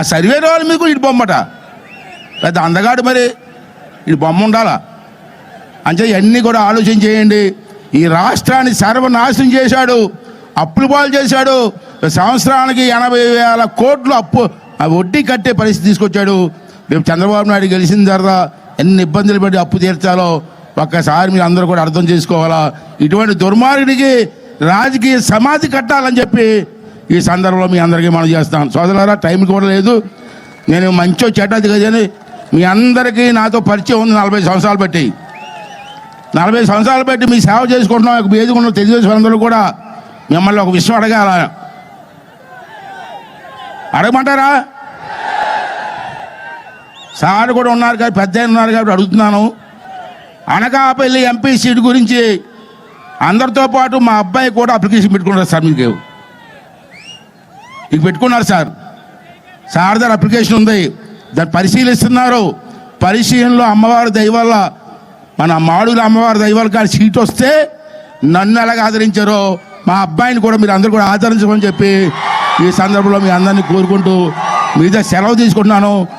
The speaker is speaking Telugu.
ఆ సర్వే వాళ్ళు మీకు ఇటు బొమ్మట. పెద్ద అందగాడు మరి. ఇటు బొమ్మ ఉండాలా? అంటే ఇవన్నీ కూడా ఆలోచన చేయండి. ఈ రాష్ట్రాన్ని సర్వనాశనం చేశాడు. అప్పులు పాలు చేశాడు. సంవత్సరానికి ఎనభై వేల కోట్లు అప్పు ఆ వడ్డీ కట్టే పరిస్థితి తీసుకొచ్చాడు. రేపు చంద్రబాబు నాయుడు గెలిచిన తర్వాత ఎన్ని ఇబ్బందులు పడి అప్పు తీర్చాలో ఒక్కసారి మీరు అందరూ కూడా అర్థం చేసుకోవాలా? ఇటువంటి దుర్మార్గుడికి రాజకీయ సమాధి కట్టాలని చెప్పి ఈ సందర్భంలో మీ అందరికీ మనం చేస్తాం. సోదరులారా టైం కూడా లేదు. నేను మంచో చెడ్డది కదని మీ అందరికీ నాతో పరిచయం ఉంది నలభై సంవత్సరాలు బట్టి. నలభై సంవత్సరాలు బట్టి మీ సేవ చేసుకుంటున్నాం. ఒక వేదిక తెలుగుదేశం అందరూ కూడా. మిమ్మల్ని ఒక విషయం అడగాల. అడగమంటారా? సార్ కూడా ఉన్నారు కాబట్టి పెద్ద ఉన్నారు కాబట్టి అడుగుతున్నాను. అనకాపల్లి ఎంపీ సీట్ గురించి అందరితో పాటు మా అబ్బాయి కూడా అప్లికేషన్ పెట్టుకుంటారు సార్ మీకు. ఇక పెట్టుకున్నారు సార్. సార్ దగ్గర అప్లికేషన్ ఉంది. దాన్ని పరిశీలిస్తున్నారు. పరిశీలనలో అమ్మవారి దైవాల వల్ల మన మాడుగుల అమ్మవారి దైవాలు కానీ సీట్ వస్తే నన్ను ఎలాగ ఆదరించారో మా అబ్బాయిని కూడా మీరు అందరు కూడా ఆదరించమని చెప్పి ఈ సందర్భంలో మీ అందరినీ కోరుకుంటూ మీద సెలవు తీసుకుంటున్నాను.